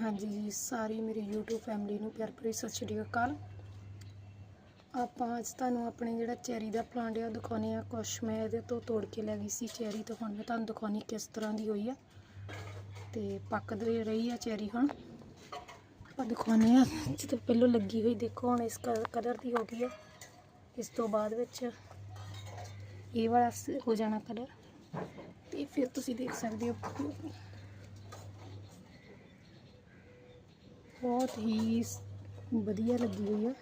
ਹਾਂਜੀ ਜੀ ਸਾਰੀ ਮੇਰੀ YouTube ਫੈਮਿਲੀ ਨੂੰ ਪਿਆਰ ਭਰੀ ਸਤਿ ਸ਼੍ਰੀ ਅਕਾਲ। ਆਪਾਂ ਅੱਜ ਤੁਹਾਨੂੰ ਆਪਣੇ ਜਿਹੜਾ ਚੈਰੀ ਦਾ ਪਲਾਂਟ ਆ ਉਹ ਦਿਖਾਉਂਦੇ ਆ ਕੁਛ ਮੈਂ ਇਹਦੇ ਤੋਂ ਤੋੜ ਕੇ ਲੈ ਗਈ ਸੀ ਚੈਰੀ ਤੇ ਹੁਣ ਮੈਂ ਤੁਹਾਨੂੰ ਦਿਖਾਉਣੀ ਕਿਸ ਤਰ੍ਹਾਂ ਦੀ ਹੋਈ ਆ। ਤੇ ਪੱਕਦੀ ਰਹੀ ਆ ਚੈਰੀ ਹੁਣ। ਆਪਾਂ ਦਿਖਾਉਂਦੇ ਆ ਜਦੋਂ ਪਹਿਲਾਂ ਲੱਗੀ ਹੋਈ ਦੇਖੋ, ਹੁਣ ਇਸ ਕਲਰ ਦੀ ਹੋ ਗਈ ਆ। ਇਸ ਤੋਂ ਬਾਅਦ ਵਿੱਚ ਇਹ ਵਾਲਾ ਹੋ ਜਾਣਾ ਕਲਰ। ਤੇ ਫਿਰ ਤੁਸੀਂ ਦੇਖ ਸਕਦੇ ਹੋ। ਬਹੁਤ ਹੀ ਵਧੀਆ ਲੱਗੀ ਹੋਈ ਆ।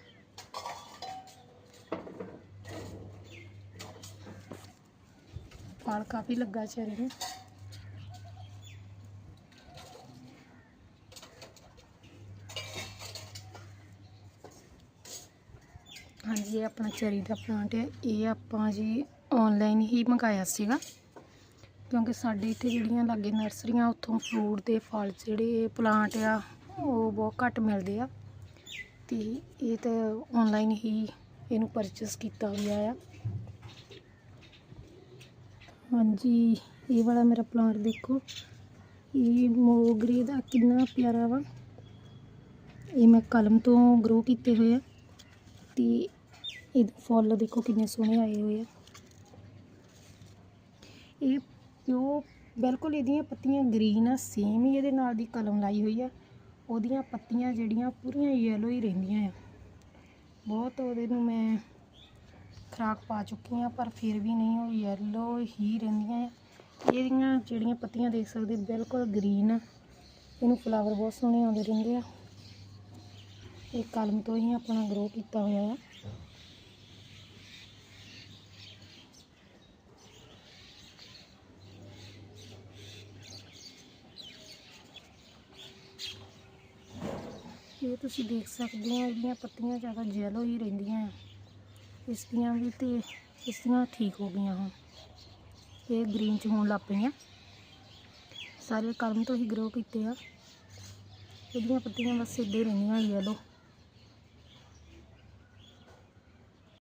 ਫਲ ਕਾਫੀ ਲੱਗਾ ਚਰੀ ਨੂੰ। ਹਾਂਜੀ, ਇਹ ਆਪਣਾ ਚਰੀ ਦਾ ਪਲਾਂਟ ਹੈ ਇਹ ਆਪਾਂ ਜੀ ਆਨਲਾਈਨ ਹੀ ਮੰਗਾਇਆ ਸੀਗਾ। ਕਿਉਂਕਿ ਸਾਡੇ ਇੱਥੇ ਜਿਹੜੀਆਂ ਲਾਗੇ ਨਰਸਰੀਆਂ, ਉੱਥੋਂ ਫਰੂਟ ਦੇ ਫਲ ਜਿਹੜੇ ਪਲਾਂਟ ਆ ਉਹ ਬਹੁਤ ਘੱਟ ਮਿਲਦੇ ਆ। ਤੇ ਇਹ ਤਾਂ ਆਨਲਾਈਨ ਹੀ ਇਹਨੂੰ ਪਰਚੇਸ ਕੀਤਾ ਹੋਇਆ ਆ। ਹਾਂਜੀ, ਇਹ ਵਾਲਾ ਮੇਰਾ ਪਲਾਂਟ ਦੇਖੋ। ਇਹ ਮੋਗਰੇ ਦਾ ਕਿੰਨਾ ਪਿਆਰਾ ਵਾ। ਇਹ ਮੈਂ ਕਲਮ ਤੋਂ ਗਰੋ ਕੀਤੇ ਹੋਏ ਆ। ਤੇ ਇਹ ਫੁੱਲ ਦੇਖੋ ਕਿੰਨੇ ਸੋਹਣੇ ਆਏ ਹੋਏ ਆ। ਇਹ ਪਿਓ ਬਿਲਕੁਲ ਇਹਦੀਆਂ ਪੱਤੀਆਂ ਗ੍ਰੀਨ ਆ ਸੇਮ ਹੀ ਇਹਦੇ ਨਾਲ ਦੀ ਕਲਮ ਲਾਈ ਹੋਈ ਆ। ਉਹਦੀਆਂ ਪੱਤੀਆਂ ਜਿਹੜੀਆਂ ਪੂਰੀਆਂ ਯੈਲੋ ਹੀ ਰਹਿੰਦੀਆਂ ਆ। ਬਹੁਤ ਉਹਦੇ ਨੂੰ ਮੈਂ ਖਰਾਕ ਪਾ ਚੁੱਕੀ ਆ ਪਰ ਫਿਰ ਵੀ ਨਹੀਂ, ਉਹ ਯੈਲੋ ਹੀ ਰਹਿੰਦੀਆਂ ਆ। ਇਹਦੀਆਂ ਜਿਹੜੀਆਂ ਪੱਤੀਆਂ ਦੇਖ ਸਕਦੇ, ਬਿਲਕੁਲ ਗ੍ਰੀਨ ਆ। ਇਹਨੂੰ ਫਲਾਵਰ ਬਹੁਤ ਸੋਹਣੇ ਆਉਂਦੇ ਰਹਿੰਦੇ ਆ। ਇਹ ਕਲਮ ਤੋਂ ਹੀ ਆਪਣਾ ਗਰੋ ਕੀਤਾ ਹੋਇਆ ਆ। ਇਹ ਤੁਸੀਂ ਦੇਖ ਸਕਦੇ ਹੋ ਇਹਦੀਆਂ ਪੱਤੀਆਂ ਜ਼ਿਆਦਾ ਜੈਲੋ ਹੀ ਰਹਿੰਦੀਆਂ ਇਸ ਦੀਆਂ ਵੀ ਤੇ ਇਸ ਦੀਆਂ ਠੀਕ ਹੋ ਗਈਆਂ ਹੁਣ। ਇਹ ਗ੍ਰੀਨ ਚ ਹੋਣ ਲੱਗ ਪਈਆਂ। ਸਾਰੇ ਕਰਮ ਤੋਂ ਹੀ ਗਰੋ ਕੀਤੇ ਆ। ਇਹਦੀਆਂ ਪੱਤੀਆਂ ਬਸ ਇੱਦਾਂ ਹੀ ਰਹਿੰਦੀਆਂ ਯੈਲੋ